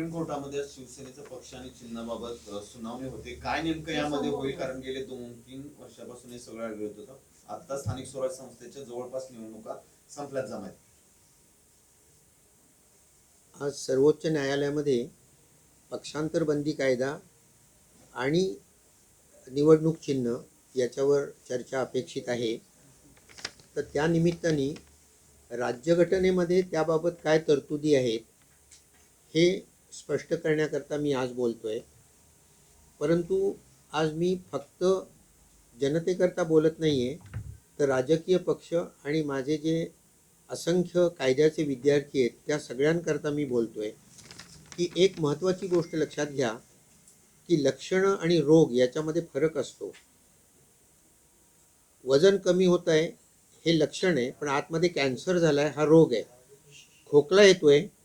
Supreme कोर्टामध्ये शिवसेनेचं पक्ष आणि चिन्हाबाबत सुनावणी होते. काय नेमकं यामध्ये होईल? कारण गेले दोन तीन वर्षापासून हे सगळं आढळत होतं. आता स्थानिक स्वराज्य संस्थेच्या जवळपास निवडणुका संपल्यात जमायत. आज सर्वोच्च न्यायालयामध्ये पक्षांतर बंदी कायदा आणि निवडणूक चिन्ह याच्यावर चर्चा अपेक्षित आहे. तर त्या निमित्ताने राज्यघटनेमध्ये त्याबाबत काय तरतुदी आहेत हे स्पष्ट करण्याकरता मी आज बोलतो आहे परंतु आज मी फक्त जनतेकरता बोलत नाही आहे तर राजकीय पक्ष आणि माझे जे असंख्य कायद्याचे विद्यार्थी आहेत त्या सगळ्यांकरता मी बोलतो आहे की एक महत्त्वाची गोष्ट लक्षात घ्या की लक्षणं आणि रोग याच्यामध्ये फरक असतो. वजन कमी होत आहे हे लक्षण आहे पण आतमध्ये कॅन्सर झाला आहे हा रोग आहे. खोकला येतो आहे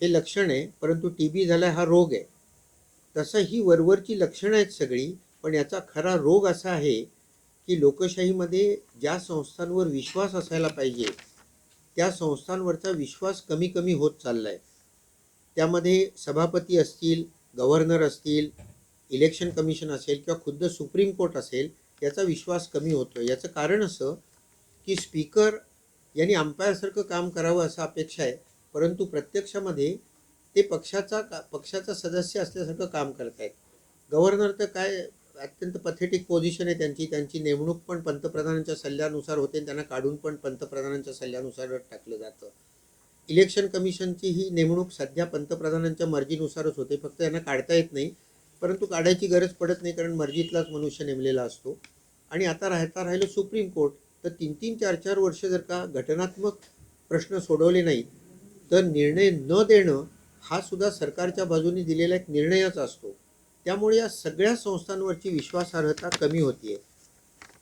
हे लक्षण आहे परंतु टी बी झाला हा रोग आहे. तसं ही वरवरची लक्षणं आहेत सगळी पण याचा खरा रोग असा आहे की लोकशाहीमध्ये ज्या संस्थांवर विश्वास असायला पाहिजे त्या संस्थांवरचा विश्वास कमी कमी होत चालला आहे त्यामध्ये सभापती असतील गव्हर्नर असतील इलेक्शन कमिशन असेल किंवा खुद्द सुप्रीम कोर्ट असेल याचा विश्वास कमी होतो याचं कारण असं की स्पीकर यांनी अंपायरसारखं काम करावं असं अपेक्षा आहे परंतु प्रत्यक्षामध्ये ते पक्षाचा का पक्षाचा सदस्य असल्यासारखं काम करत आहेत. गव्हर्नर तर काय अत्यंत पथेटिक पोझिशन आहे त्यांची. त्यांची नेमणूक पण पंतप्रधानांच्या सल्ल्यानुसार होते. आणि त्यांना काढून पण पंतप्रधानांच्या सल्ल्यानुसार टाकलं जातं. इलेक्शन कमिशनची ही नेमणूक सध्या पंतप्रधानांच्या मर्जीनुसारच होते. फक्त यांना काढता येत नाही. परंतु काढायची गरज पडत नाही कारण मर्जीतलाच मनुष्य नेमलेला असतो. आणि आता राहता राहिलं सुप्रीम कोर्ट. तर तीन तीन चार चार वर्ष जर का घटनात्मक प्रश्न सोडवले नाहीत तर निर्णय न देणं हा सुद्धा सरकारच्या बाजूने दिलेला एक निर्णयच असतो. त्यामुळे या सगळ्या संस्थांवरची विश्वासार्हता कमी होतीये.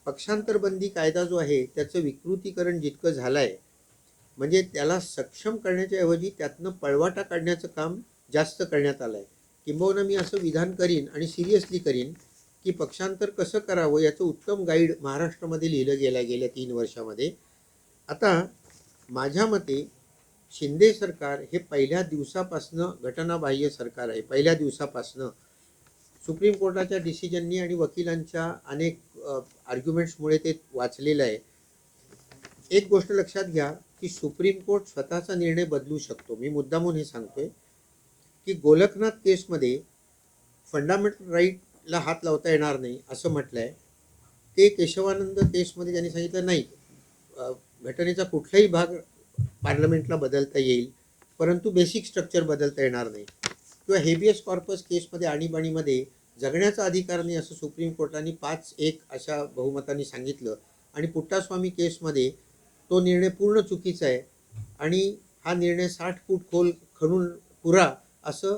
पक्षांतरबंदी कायदा जो आहे त्याचं विकृतीकरण जितकं झालं आहे म्हणजे त्याला सक्षम करण्याच्या ऐवजी त्यातनं पळवाटा काढण्याचं काम जास्त करण्यात आलं आहे किंबहुना मी असं विधान करीन आणि सिरियसली करीन की पक्षांतर कसं करावं याचं उत्तम गाईड महाराष्ट्रामध्ये लिहिलं गेलं गेल्या तीन वर्षामध्ये. आता माझ्या मते शिंदे सरकार हे पहिल्या दिवसापासनं घटनाबाह्य सरकार आहे. पहिल्या दिवसापासनं. सुप्रीम कोर्टाच्या डिसिजननी आणि वकिलांच्या अनेक आर्ग्युमेंट्समुळे ते वाचलेलं आहे. एक गोष्ट लक्षात घ्या की सुप्रीम कोर्ट स्वतःचा निर्णय बदलू शकतो. मी मुद्दामून हे सांगतोय की गोलकनाथ केसमध्ये फंडामेंटल राईटला हात लावता येणार नाही असं म्हटलं आहे ते केशवानंद केसमध्ये त्यांनी सांगितलं नाही घटनेचा कुठलाही भाग पार्लमेंटला बदलता येईल परंतु बेसिक स्ट्रक्चर बदलता येणार नाही. किंवा हेबियस कॉर्पस केसमध्ये आणीबाणीमध्ये जगण्याचा अधिकार नाही असं सुप्रीम कोर्टाने पाच एक अशा बहुमतांनी सांगितलं. आणि पुट्टास्वामी केसमध्ये तो निर्णय पूर्ण चुकीचा आहे आणि हा निर्णय साठ फूट खोल खणून पुरा असं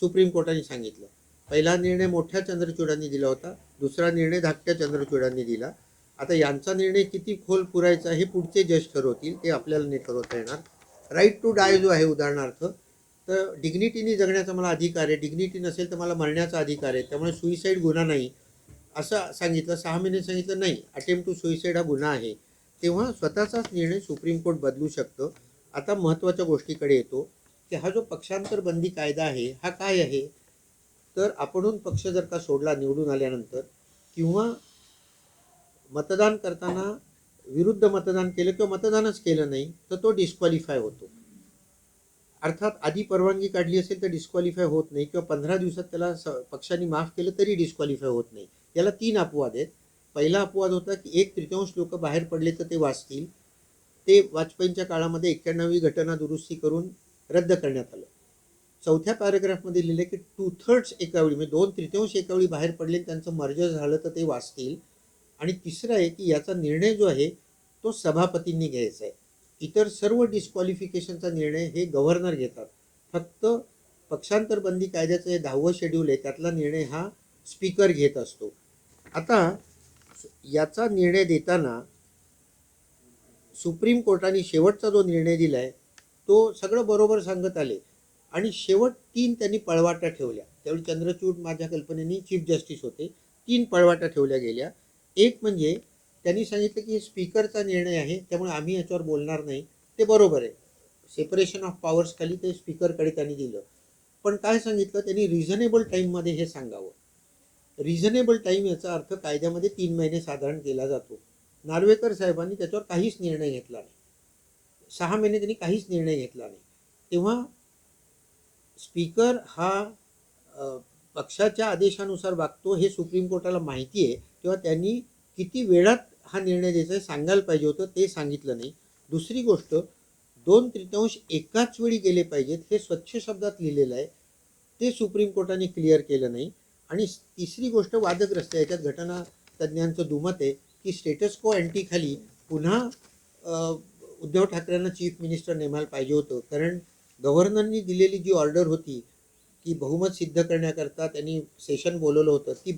सुप्रीम कोर्टाने सांगितलं. पहिला निर्णय मोठ्या चंद्रचूडांनी दिला होता दुसरा निर्णय धाकट्या चंद्रचूडांनी दिला. आता यांचा निर्णय किती खोल पुरायचा हे पुढचे जज ठरवतील ते आपल्याला नाही ठरवता येणार. राईट टू डाय जो आहे उदाहरणार्थ तर डिग्निटीने जगण्याचा मला अधिकार आहे डिग्निटी नसेल तर मला मरण्याचा अधिकार आहे त्यामुळे सुईसाईड गुन्हा नाही असं सांगितलं सहा महिने सांगितलं नाही अटेम्प्ट टू सुईसाईड हा गुन्हा आहे. तेव्हा स्वतःचाच निर्णय सुप्रीम कोर्ट बदलू शकतं. आता महत्त्वाच्या गोष्टीकडे येतो की हा जो पक्षांतर बंदी कायदा आहे हा काय आहे? तर आपणून पक्ष जर का सोडला निवडून आल्यानंतर किंवा मतदान करताना विरुद्ध मतदान केलं किंवा मतदानच केलं नाही तर तो डिस्क्वालिफाय होतो. अर्थात आधी परवानगी काढली असेल तर डिस्क्वालिफाय होत नाही किंवा पंधरा दिवसात त्याला स पक्षाने माफ केलं तरी डिस्क्वालिफाय होत नाही. याला तीन अपवाद आहेत. पहिला अपवाद होता की एक तृतीयांश लोक बाहेर पडले तर ते वाचतील. ते वाजपेयींच्या काळामध्ये एक्क्याण्णवी घटना दुरुस्ती करून रद्द करण्यात आलं. चौथ्या पॅराग्राफमध्ये लिहिलं की टू थर्ड्स एकावेळी म्हणजे दोन तृतीयांश एकावेळी बाहेर पडले त्यांचं मर्ज झालं तर ते वाचतील. आणि तिसरं आहे की याचा निर्णय जो आहे तो सभापतींनी घ्यायचा आहे. इतर सर्व डिस्क्वालिफिकेशनचा निर्णय हे गव्हर्नर घेतात. फक्त पक्षांतर बंदी कायद्याचं हे दहावं शेड्यूल आहे त्यातला निर्णय हा स्पीकर घेत असतो. आता याचा निर्णय देताना सुप्रीम कोर्टाने शेवटचा जो निर्णय दिला आहे तो सगळं बरोबर सांगत आले. आणि शेवट तीन त्यांनी पळवाटा ठेवल्या. त्यावेळी चंद्रचूड माझ्या कल्पनेने चीफ जस्टिस होते. तीन पळवाटा ठेवल्या गेल्या. एक म्हणजे त्यांनी सांगितलं की हे स्पीकरचा निर्णय आहे त्यामुळे आम्ही याच्यावर बोलणार नाही. ते बरोबर आहे. सेपरेशन ऑफ पॉवर्स खाली ते स्पीकरकडे त्यांनी दिलं. पण काय सांगितलं? त्यांनी रिझनेबल टाईममध्ये हे सांगावं. रिझनेबल टाईम याचा अर्थ कायद्यामध्ये तीन महिने साधारण केला जातो. नार्वेकर साहेबांनी त्याच्यावर काहीच निर्णय घेतला नाही. सहा महिने त्यांनी काहीच निर्णय घेतला नाही. तेव्हा स्पीकर हा पक्षाच्या आदेशानुसार वागतो हे सुप्रीम कोर्टाला माहिती आहे. तेव्हा त्यांनी किती वेळात हा निर्णय द्यायचा आहे सांगायला पाहिजे होतं ते सांगितलं नाही. दुसरी गोष्ट दोन तृतीयांश एकाच वेळी गेले पाहिजेत हे स्वच्छ शब्दात लिहिलेलं आहे. ते सुप्रीम कोर्टाने क्लिअर केलं नाही. आणि तिसरी गोष्ट वादग्रस्त आहे. याच्यात घटना तज्ज्ञांचं दुमत आहे की स्टेटस को अँटीखाली पुन्हा उद्धव ठाकरेंना चीफ मिनिस्टर नेमायला पाहिजे होतं. कारण गव्हर्नरनी दिलेली जी ऑर्डर होती की बहुमत सिद्ध करण्याकरता त्यांनी सेशन बोलवलं होतं. ती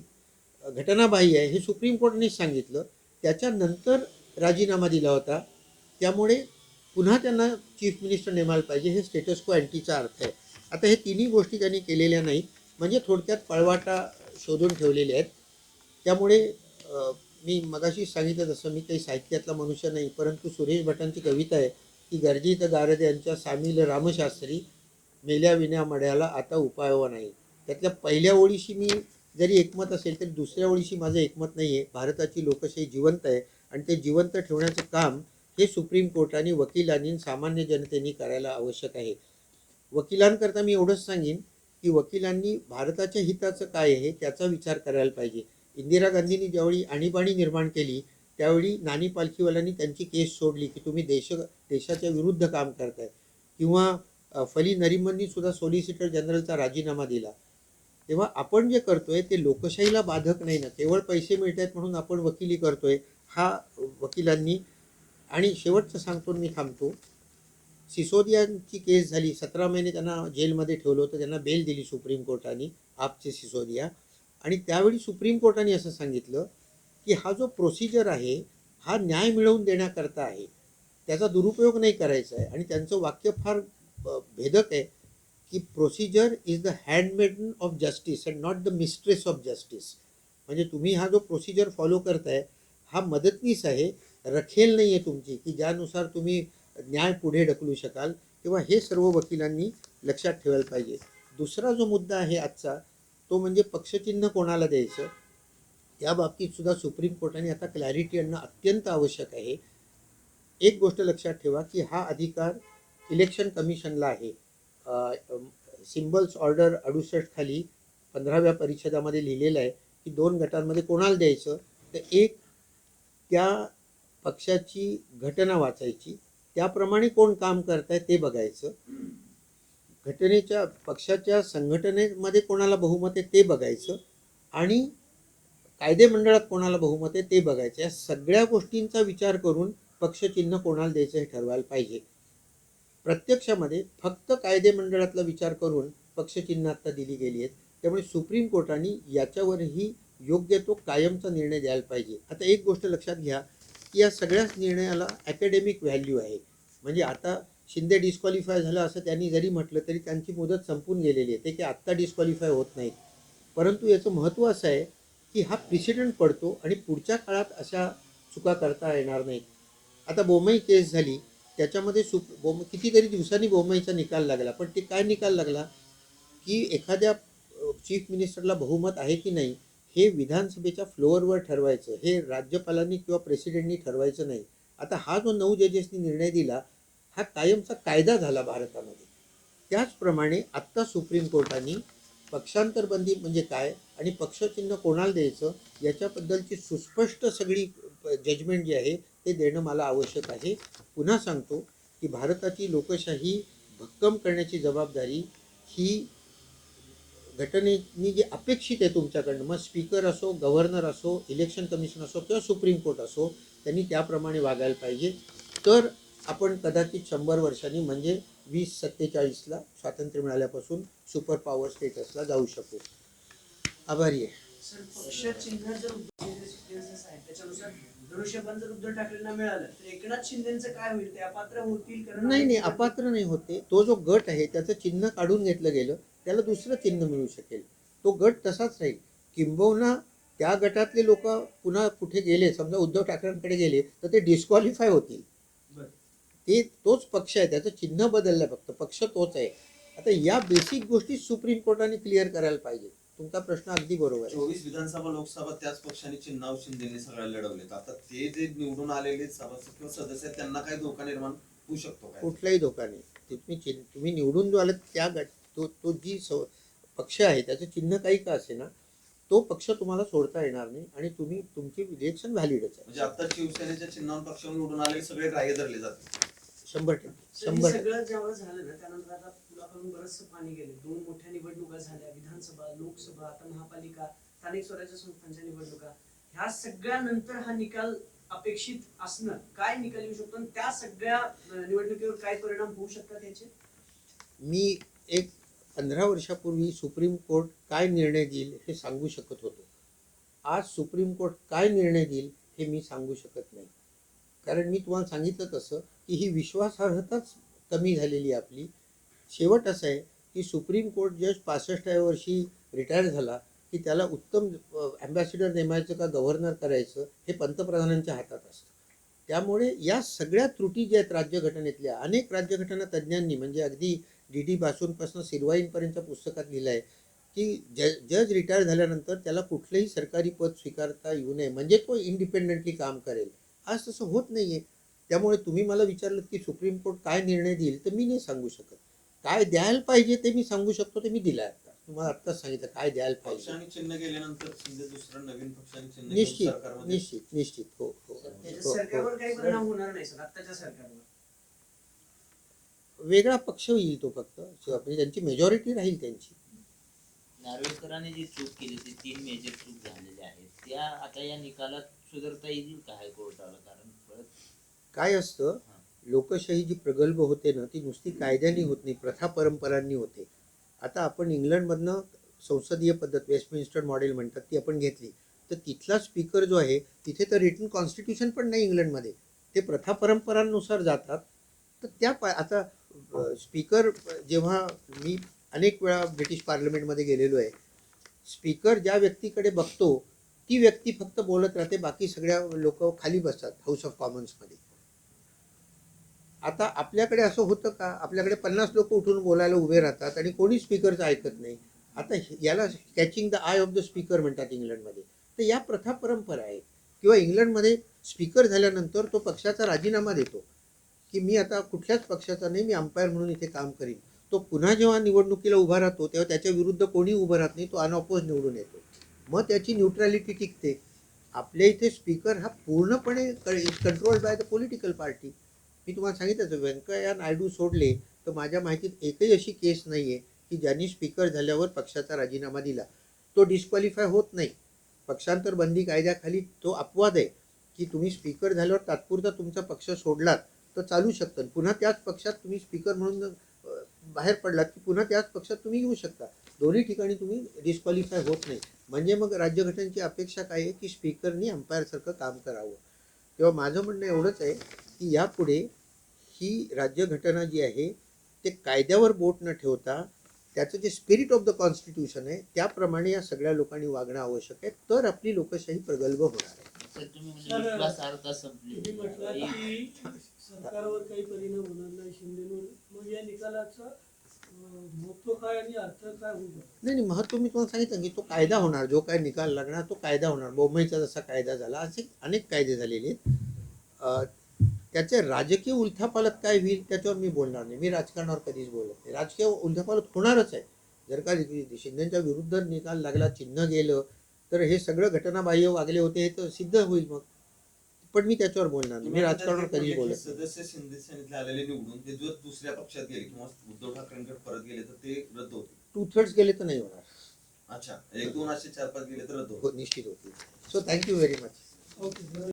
घटनाबाह्य आहे. हे सुप्रीम कोर्टानेच सांगितलं. त्याच्यानंतर राजीनामा दिला होता. त्यामुळे पुन्हा त्यांना चीफ मिनिस्टर नेमायला पाहिजे. हे स्टेटस को अँटीचा अर्थ आहे. आता हे तिन्ही गोष्टी त्यांनी केलेल्या नाहीत. म्हणजे थोडक्यात पळवाटा शोधून ठेवलेले आहेत. त्यामुळे मी मगाशी सांगितलं तसं मी काही साहित्यातला मनुष्य नाही परंतु सुरेश भटांची कविता आहे. की गर्जित गारद यांच्या सामील रामशास्त्री मेल्या विण्या मड्याला आता उपायवा नाही. त्यातल्या पहिल्या ओळीशी मी जरी एकमत असेल तरी दुसऱ्या ओळीशी माझं एकमत नाही आहे भारताची लोकशाही जिवंत आहे आणि ते जिवंत ठेवण्याचं काम हे सुप्रीम कोर्टाने वकिलांनी सामान्य जनतेने करायला आवश्यक आहे. वकिलांकरता मी एवढंच सांगेन की वकिलांनी भारताच्या हिताचं काय आहे त्याचा विचार करायला पाहिजे. इंदिरा गांधींनी ज्यावेळी आणीबाणी निर्माण केली त्यावेळी नानी पालखीवाल्यांनी त्यांची केस सोडली की तुम्ही देश देशाच्या विरुद्ध काम करताय. किंवा फली नरिमननी सुद्धा सॉलिसिटर जनरलचा राजीनामा दिला. तेव्हा आपण जे करतोय ते लोकशाहीला बाधक नाही ना केवळ पैसे मिळत आहेत म्हणून आपण वकिली करतोय हा वकिलांनी. आणि शेवटचं सांगतो मी थांबतो. सिसोदियांची केस झाली सतरा महिने त्यांना जेलमध्ये ठेवलं होतं त्यांना बेल दिली सुप्रीम कोर्टाने आपचे सिसोदिया. आणि त्यावेळी सुप्रीम कोर्टाने असं सांगितलं की हा जो प्रोसिजर आहे हा न्याय मिळवून देण्याकरता आहे. त्याचा दुरुपयोग नाही करायचा आहे. आणि त्यांचं वाक्य फार भेदक आहे की procedure is the handmaiden of justice and not the mistress of justice म्हणजे तुम्ही हा जो प्रोसिजर फॉलो करताय हा मदतनीस आहे रखेल नाही आहे तुमची की ज्यानुसार तुम्ही न्याय पुढे ढकलू शकाल तेव्हा हे सर्व वकिलांनी लक्षात ठेवायला पाहिजे. दुसरा जो मुद्दा आहे आजचा तो म्हणजे पक्षचिन्ह कोणाला द्यायचं? त्या बाबतीतसुद्धा सुप्रीम कोर्टाने आता क्लॅरिटी आणणं अत्यंत आवश्यक आहे. एक गोष्ट लक्षात ठेवा की हा अधिकार इलेक्शन कमिशनला आहे. सिम्बल्स ऑर्डर अडुसष्ट खाली पंधराव्या परिषदामध्ये लिहिलेलं आहे की दोन गटांमध्ये कोणाला द्यायचं? तर एक त्या पक्षाची घटना वाचायची त्याप्रमाणे कोण काम करताय ते बघायचं. घटनेच्या पक्षाच्या संघटनेमध्ये कोणाला बहुमत आहे ते बघायचं आणि कायदेमंडळात कोणाला बहुमत आहे ते बघायचं. या सगळ्या गोष्टींचा विचार करून पक्षचिन्ह कोणाला द्यायचं हे ठरवायला पाहिजे. प्रत्यक्षामध्ये फक्त कायदेमंडळातला विचार करून पक्षचिन्ह आत्ता दिली गेली आहेत. त्यामुळे सुप्रीम कोर्टाने याच्यावरही योग्य तो कायमचा निर्णय द्यायला पाहिजे. आता एक गोष्ट लक्षात घ्या की या सगळ्याच निर्णयाला ॲकॅडेमिक व्हॅल्यू आहे. म्हणजे आता शिंदे डिस्क्वालिफाय झालं असं त्यांनी जरी म्हटलं तरी त्यांची मुदत संपून गेलेली आहे. ते की आत्ता डिस्क्वालिफाय होत नाहीत. परंतु याचं महत्त्व असं आहे की हा प्रिसिडंट पडतो आणि पुढच्या काळात अशा चुका करता येणार नाहीत. आता बोमई केस झाली त्याच्यामध्ये सुप बोम कितीतरी दिवसांनी बोमईचा निकाल लागला. पण ते काय निकाल लागला? की एखाद्या चीफ मिनिस्टरला बहुमत आहे की नाही हे विधानसभेच्या फ्लोअरवर ठरवायचं हे राज्यपालांनी किंवा प्रेसिडेंटनी ठरवायचं नाही. आता हा जो नऊ जजेसनी निर्णय दिला हा कायमचा कायदा झाला भारतामध्ये. त्याचप्रमाणे आत्ता सुप्रीम कोर्टाने पक्षांतरबंदी म्हणजे काय आणि पक्षचिन्ह कोणाला द्यायचं याच्याबद्दलची सुस्पष्ट सगळी जजमेंट जी आहे ते देणं मला आवश्यक आहे. पुन्हा सांगतो की भारताची लोकशाही भक्कम करण्याची जबाबदारी ही घटनेनी जे अपेक्षित आहे तुमच्याकडनं मग स्पीकर असो गव्हर्नर असो इलेक्शन कमिशन असो किंवा सुप्रीम कोर्ट असो त्यांनी त्याप्रमाणे वागायला पाहिजे. तर आपण कदाचित शंभर वर्षांनी म्हणजे वीस सत्तेचाळीसला स्वातंत्र्य मिळाल्यापासून सुपर पॉवर स्टेटसला जाऊ शकू. आभारी आहे. सर पक्ष चिन्ह जर उद्धव सिच्युएशन्स आहेत त्याच्यानुसार धनुष्यबाण जर उद्धव ठाकरेंना मिळालं तर एकनाथ शिंदेचं काय होईल? ते अपात्र होतील कारण नाही नाही अपात्र नाही होते तो. जो गट आहे त्याचं चिन्ह काढून घेतलं गेलं त्याला दुसरं चिन्ह मिळू शकेल. तो गट तसाच राहील. किंबहुना त्या गटातले लोक पुन्हा कुठे गेले समजा उद्धव ठाकरेंकडे गेले तर ते डिस्क्वालिफाय होतील. ते तोच पक्ष आहे त्याचं चिन्ह बदललं फक्त. पक्ष तोच आहे. आता या बेसिक गोष्टी सुप्रीम कोर्टाने क्लिअर करायला पाहिजे तुमचा प्रश्न अगदी बरोबर आहे. चोवीस विधानसभा लोकसभा त्याच पक्षाने चिन्हाव शिंदेने सगळ्या लढवलेत. आता ते जे निवडून आलेले सभासद किंवा सदस्य आहेत त्यांना काही धोका निर्माण होऊ शकतो काय? कुठलाही धोका नाही. तुम्ही चिन्ह तुम्ही निवडून जो आलात त्या गट तो तो जी स पक्ष आहे त्याचं चिन्ह काही का असे ना तो पक्ष तुम्हाला सोडता येणार नाही आणि तुम्ही तुमची इलेक्शन व्हॅलिडच आहे. म्हणजे आता शिवसेनेच्या चिन्हावर पक्षावर निवडून आलेले सगळे ग्राह्य धरले जातात. शंभर टक्के हे शंभर सगळं जेव्हा झालं ना त्यानंतर आता पुलाकडून बरंचसं पाणी गेले. दोन मोठ्या निवडणुका झाल्या विधानसभा लोकसभा आता महापालिका स्थानिक स्वराज्य संस्थांच्या निवडणुका. ह्या सगळ्यानंतर हा निकाल अपेक्षित असणं काय निकाल येऊ शकतो आणि त्या सगळ्या अं, निवडणुकीवर काय परिणाम होऊ शकतात याचे मी एक पंधरा वर्षापूर्वी सुप्रीम कोर्ट काय निर्णय देईल हे सांगू शकत होतो. आज सुप्रीम कोर्ट काय निर्णय देईल हे मी सांगू शकत नाही. कारण मी तुम्हाला सांगितलं तसं की ही विश्वासार्हताच कमी झालेली आहे आपली. शेवट असं आहे की सुप्रीम कोर्ट जज पासष्टाव्या वर्षी रिटायर झाला की त्याला उत्तम ॲम्बॅसिडर नेमायचं का गव्हर्नर करायचं हे पंतप्रधानांच्या हातात असतं. त्यामुळे या सगळ्या त्रुटी ज्या आहेत राज्यघटनेतल्या अनेक राज्यघटना तज्ज्ञांनी म्हणजे अगदी डी डी बासूनपासून सिरवाईंपर्यंतच्या पुस्तकात लिहिलं आहे की ज जज रिटायर झाल्यानंतर त्याला कुठलंही सरकारी पद स्वीकारता येऊ नये. म्हणजे तो इंडिपेंडेंटली काम करेल. आज तसं होत नाही आहे त्यामुळे तुम्ही मला विचारलं की सुप्रीम कोर्ट काय निर्णय देईल तर मी नाही सांगू शकत. काय द्यायला पाहिजे ते मी सांगू शकतो ते मी दिलं आता. तुम्हाला आत्ताच सांगितलं काय द्यायला पाहिजे? आणि चिन्ह गेल्यानंतर शिंदे दुसरं नवीन पक्ष आणि चिन्ह घेऊन निश्चित सरकारमध्ये निश्चित निश्चित. हो हो. हो, हो. वेगळा पक्ष येईल तो फक्त. म्हणजे त्यांची मेजॉरिटी राहील त्यांची. नार्वेकरांनी जी चूक केली ती तीन मेजर चूक झालेल्या आहेत. त्या आता या निकालात सुधारता येईल का हायकोर्टाला? कारण परत काय असतं लोकशाही जी प्रगल्भ होते ना ती नुसती कायद्याने होत नाही प्रथा परंपरांनी होते. आता आपण इंग्लंडमधनं संसदीय पद्धत वेस्टमिन्स्टर मॉडेल म्हणतात ती आपण घेतली. तर तिथला स्पीकर जो आहे तिथे तर रिटन कॉन्स्टिट्यूशन पण नाही इंग्लंडमध्ये. ते प्रथा परंपरांनुसार जातात. तर त्या पा आता स्पीकर जेव्हा मी अनेक वेळा ब्रिटिश पार्लमेंटमध्ये गेलेलो आहे. स्पीकर ज्या व्यक्तीकडे बघतो ती व्यक्ती फक्त बोलत राहते बाकी सगळ्या लोक खाली बसतात हाऊस ऑफ कॉमन्समध्ये आता आपल्याकडे असं होतं का? आपल्याकडे पन्नास लोक उठून बोलायला उभे राहतात आणि कोणी स्पीकरचं ऐकत नाही. आता याला catching the eye of the speaker म्हणतात इंग्लंडमध्ये. तर या प्रथा परंपरा आहे. किंवा इंग्लंडमध्ये स्पीकर झाल्यानंतर तो पक्षाचा राजीनामा देतो की मी आता कुठल्याच पक्षाचा नाही मी अंपायर म्हणून इथे काम करीन. तो पुन्हा जेव्हा निवडणुकीला उभा राहतो तेव्हा त्याच्या विरुद्ध कोणी उभं राहत नाही तो अनऑपोज निवडून येतो. मग त्याची न्यूट्रॅलिटी टिकते. आपल्या इथे स्पीकर हा पूर्णपणे control by the political party मी तुम्हाला सांगितलं व्यंकय्या नायडू सोडले तर माझ्या माहितीत एकही अशी केस नाही आहे की ज्यांनी स्पीकर झाल्यावर पक्षाचा राजीनामा दिला. तो डिस्क्वालिफाय होत नाही. पक्षांतर बंदी कायद्याखाली तो अपवाद आहे की तुम्ही स्पीकर झाल्यावर तात्पुरता तुमचा पक्ष सोडलात तर चालू शकतं. पुन्हा त्याच पक्षात तुम्ही स्पीकर म्हणून बाहेर पडलात की पुन्हा त्याच पक्षात तुम्ही येऊ शकता. दोन्ही ठिकाणी तुम्ही डिस्क्वालिफाय होत नाही. म्हणजे मग राज्यघटनेची अपेक्षा काय आहे की स्पीकरनी अंपायरसारखं काम करावं? तेव्हा माझं म्हणणं एवढंच आहे की यापुढे ही राज्यघटना जी आहे ते कायद्यावर बोट न ठेवता त्याचं जे स्पिरिट ऑफ द कॉन्स्टिट्यूशन आहे त्याप्रमाणे या सगळ्या लोकांनी वागणं आवश्यक आहे. तर आपली लोकशाही प्रगल्भ होणार आहे. सर तुम्ही म्हणजे सर, विश्वासार्हता संपली. तुम्ही म्हटलं की सरकारवर काही परिणाम होणार नाही शिंदेवर. मग या निकालाचा अं, महत्त्व काय आणि अर्थ काय होऊ शकतो? नाही नाही महत्त्व मी तुम्हाला सांगितलं की तो कायदा होणार. जो काय निकाल लागणार तो कायदा होणार. बोंबईचा जसा कायदा झाला असे अनेक कायदे झालेले आहेत. अं, त्याचे राजकीय उलथापालत काय होईल त्याच्यावर मी बोलणार नाही. मी राजकारणावर कधीच बोलत नाही. राजकीय उलथापालत होणारच आहे. जर का शिंदेच्या विरुद्ध निकाल लागला चिन्ह गेलं तर हे सगळं घटनाबाह्य वागले होते हे तर सिद्ध होईल मग. पण मी त्याच्यावर बोलणार नाही. मी राजकारणावर कधीच बोलत सदस्य शिंदे सेनेतले आलेले निवडून ते जर दुसऱ्या पक्षात गेले किंवा उद्धव ठाकरेंकडे परत गेले तर ते रद्द होतील. टू थर्ड्स गेले तर नाही होणार. अच्छा एक दोन असे चार पाच गेले तर रद्द हो निश्चित होतील. So thank you very much okay